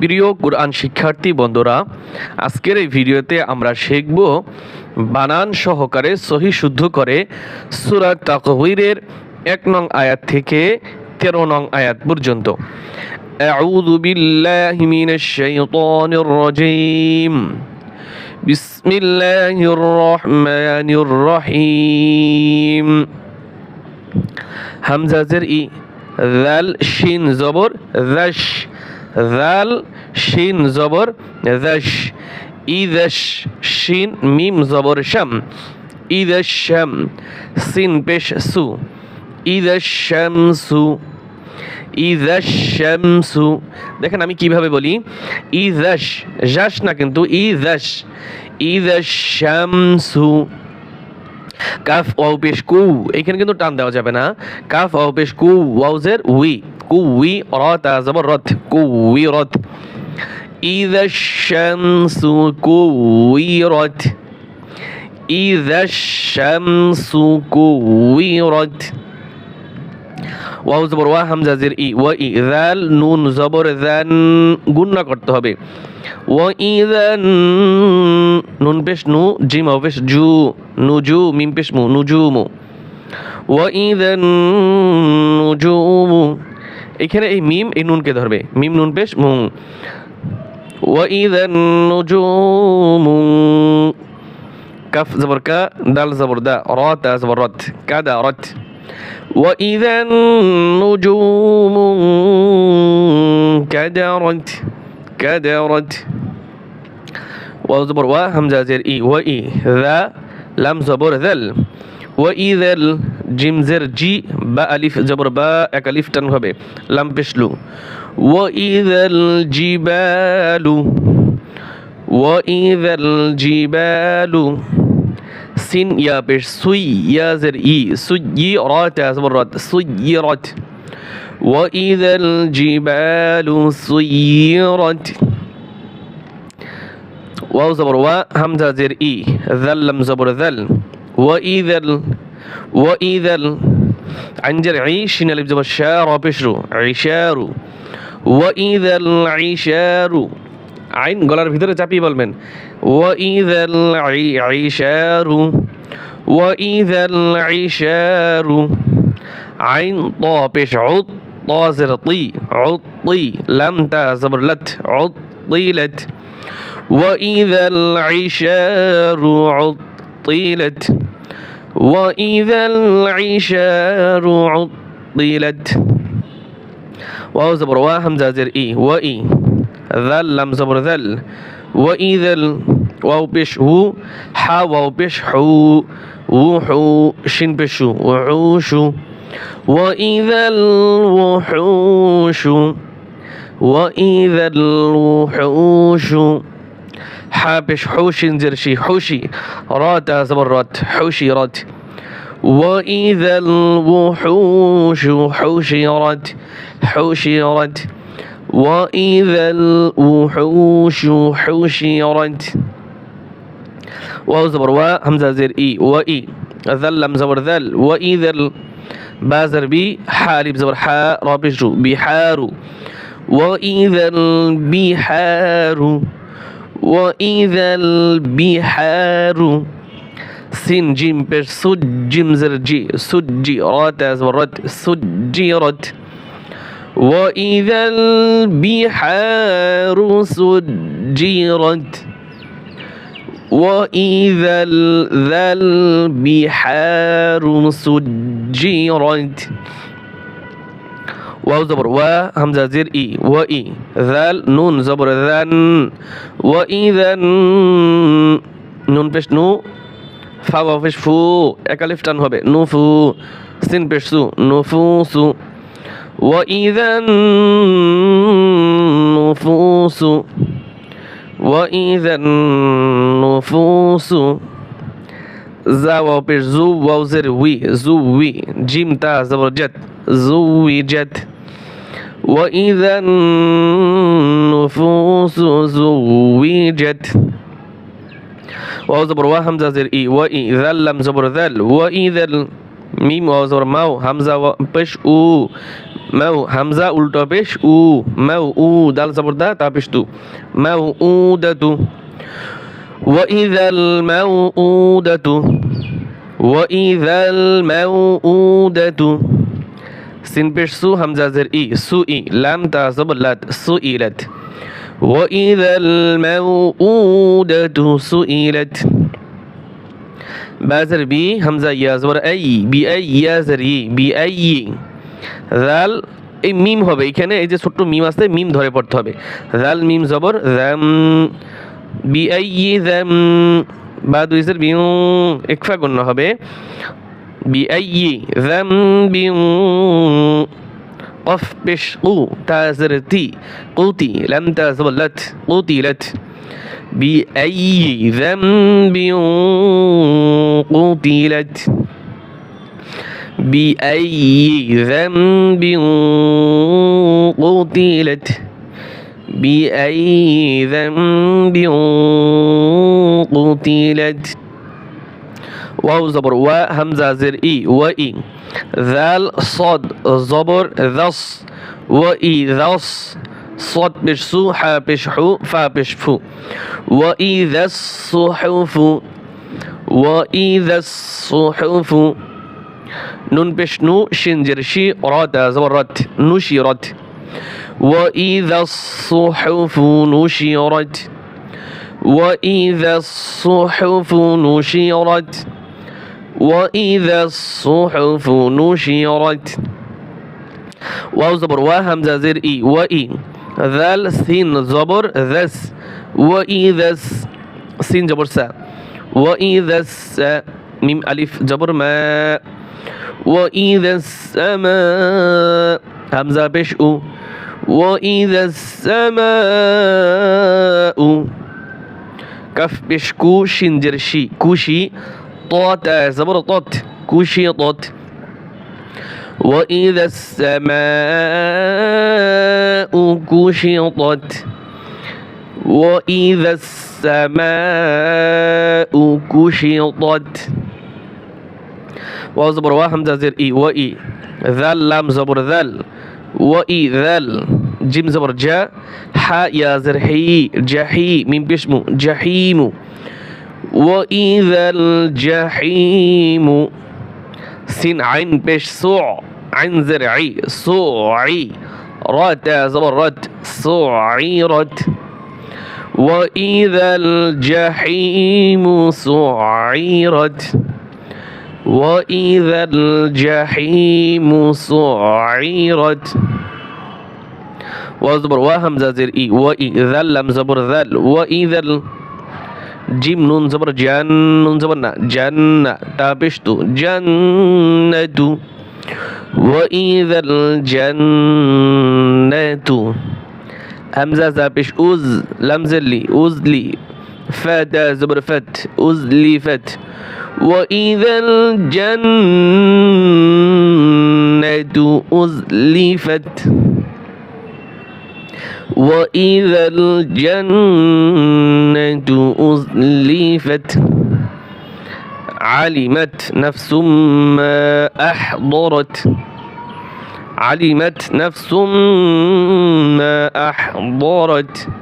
প্রিয় কোরআন শিক্ষার্থী বন্ধুরা আজকের এই ভিডিওতে আমরা শিখব বানান সহকারে সহি শুদ্ধ করে সুরা তাকবীরের এক নং আয়াত থেকে তেরো নং আয়াত পর্যন্ত أعوذ بالله من الشيطان الرجيم بسم الله الرحمن الرحيم হামজাজের ই জাল শিন জবর দাশ জাল শিন জবর দাশ ইদাশ শিন মিম জবর শাম ইদাশ শাম সিন পেশ সু ইদাশ শামসু ইদাশ শামসু দেখেন আমি কীভাবে বলি? ইদাশ যাস না কিন্তু ইদাশ শামসু কাফ ওয়াও পেশ কু এখানে কিন্তু টান দেওয়া যাবে না। কাফ ওয়াও পেশ কু ওয়াউজের উই। কু উই রত জবর রথ কু উই রথ إذا الشمس كورت إذا الشمس كورت ওয়াও জবর ওয়া হামজা জের ই ওয়া ই জাল নুন জবর জান গুণনা করতে হবে ওয়া ইদান নুন পেশ নু জিম ওয়া পেশ জু নুজু মিম পেশ মু নুজুমু ওয়া ইদান নুজুমু এখানে এই মিম এই নুনকে ধরবে মিম নুন পেশ মু ওয়া ইদান নুজুমু কাফ জবর কা দাল জবর দা র তা জবর রত কাদা রত وإذا النجوم كدرت كدرت واو زبر وا همزة زر إي وإي ذا لم زبر ذل وإذا জিম জের জি বা আলিফ জবর বা এক আলিফ টান হবে লাম পেশলু وإذا الجبال وإذا الجبال সিন ইয়া পেশ সুই ইয়াজের ই সুই রাত আসবর রাত সুইরাত وإذا الجبال سيرت واو زبر و همزة زر إي ذل لم زبر ذل وإذا ال وإذا ال عنجر عيش نلب زبر شار بشرو عشار وإذا العشار আইন গলার ভিতরে চাপিয়ে বলবেন ওয়াইদাল আইশারু ওয়াইদাল আইশারু আইন ত পেশ উত طازر طي عطي لم تزبر لت عطيلت وإذا العشار عطيلت وإذا العشار عطيلت واو زبر وا همزة زر إي وإي ذل لم زبر ذل. وإذا ال واو بش هو حا واو بش حو وحو شين بشو وعوشو وإذا الوحوش وإذا الوحوش. حابش حوش زرشي حوشي رات زبر رات حوشي رات وإذا الوحوش حشرت حشرت وإذا الوحوش حشرت واو زبر وا همزة زر إي وإي ذل لم زبر ذل. وإذا بازر بي. حالب زبر حا رابجرو بحارو. وإذا البحار وإذا البحار سين جيم بير سج جيم زر جي سجي رات زبر رت سجيرت وإذا البحار سجرت. وإذا ذا البحار سجرت. ওয়াও জবর, ওয়া, হামজা, জির, ই, ওয়া, ই জাল নুন, জবর জান ওয়া, ই জান নুন পেশ, নু, ফা, ওয়া, পেশ, ফু, একালিফ টান হবে, নু, ফু, সিন পেশ, সু, নু, ফু, সু, ওয়া, ই জান নুফুস ওয়া, ই জান নুফুস যা ওয়া পেশ, জু, ওয়াও, জের, উই, জু, উই, জিম, তা, জবর জেত زوجت وإذا النفوس زوجت واو زبر وا همزة زر إي وإي ذل لم زبر ذل وإذا ال- ميم واو زبر ماو همزة و- بش أو মাউ হামজা উল্টো পেশ উ মাউ উ দাল জবর দা তা পেশ তু মাউ উ দা তু وإذا الموءودة وإذا الموءودة সিন পেশ সু হামজা জের ই সু ই লাম তা জবর লাত সু ইলাত وإذا الموءودة سئلت بازر بي همزة يا زبر أي بأي يا زري بأي ذال এই মিম হবে এখানে এই যে ছোট্ট মিম আছে মিম ধরে পড়তে হবে জাল মিম জবর জাম বি আই জাম বা দুই সের বিউ একফা গণ্য হবে بأي ذنب قف بش قو تازرتي. قوتي لم تزولت قتلت بأي ذنب قتلت بأي ذنب قتلت بأي ذنب قتلت واو زبر و همزة زر إي وإي ذال صاد زبر ذص وإي ذص صاد بش سو حا بش حو فا بش فو. وإذا الصحف وإذا الصحف نون بش نو شنجر شي راد زبرت نشرت وإذا الصحف نشرت وإذا الصحف نشرت وإذا الصحف نشرت واو زبر وا همزة زر إي وإي. ذال سين زبر ذس وإذا سين جبر سا. وإذا الس ميم ألف جبر ما. وإذا السماء همزة بش أو. وإذا السماء كف بش كو شنجر شي. كوشي طوت زبر طوت كوشي طوت. وإذا السماء كشطت وإذا السماء كشطت واو زبر وا همزة زر إي وإي ذال لام زبر ذال وإي ذال جيم زبر جا حاء يا زر حي جحي ميم بيشمو جحيم. وإذا الجحيم سين عين بيش صوع عين زرعي صوعي رات زبر رد صعيرت وإذا الجحيم سعيرت وإذا الجحيم سعيرت وزبر وهمزة زر إي وإذا لم زبر ذل وإذا جيم نون زبر جان نون جان جنة تابشتو. جنة وإذا الجنة همزة زابش. أوز. لمزلي. أوزلي. فاتا زبر فت أوزلي فت وإذا الجنة فات. وإذا الجنة أزلفت علمت نفس ما أحضرت. علمت نفس ما أحضرت.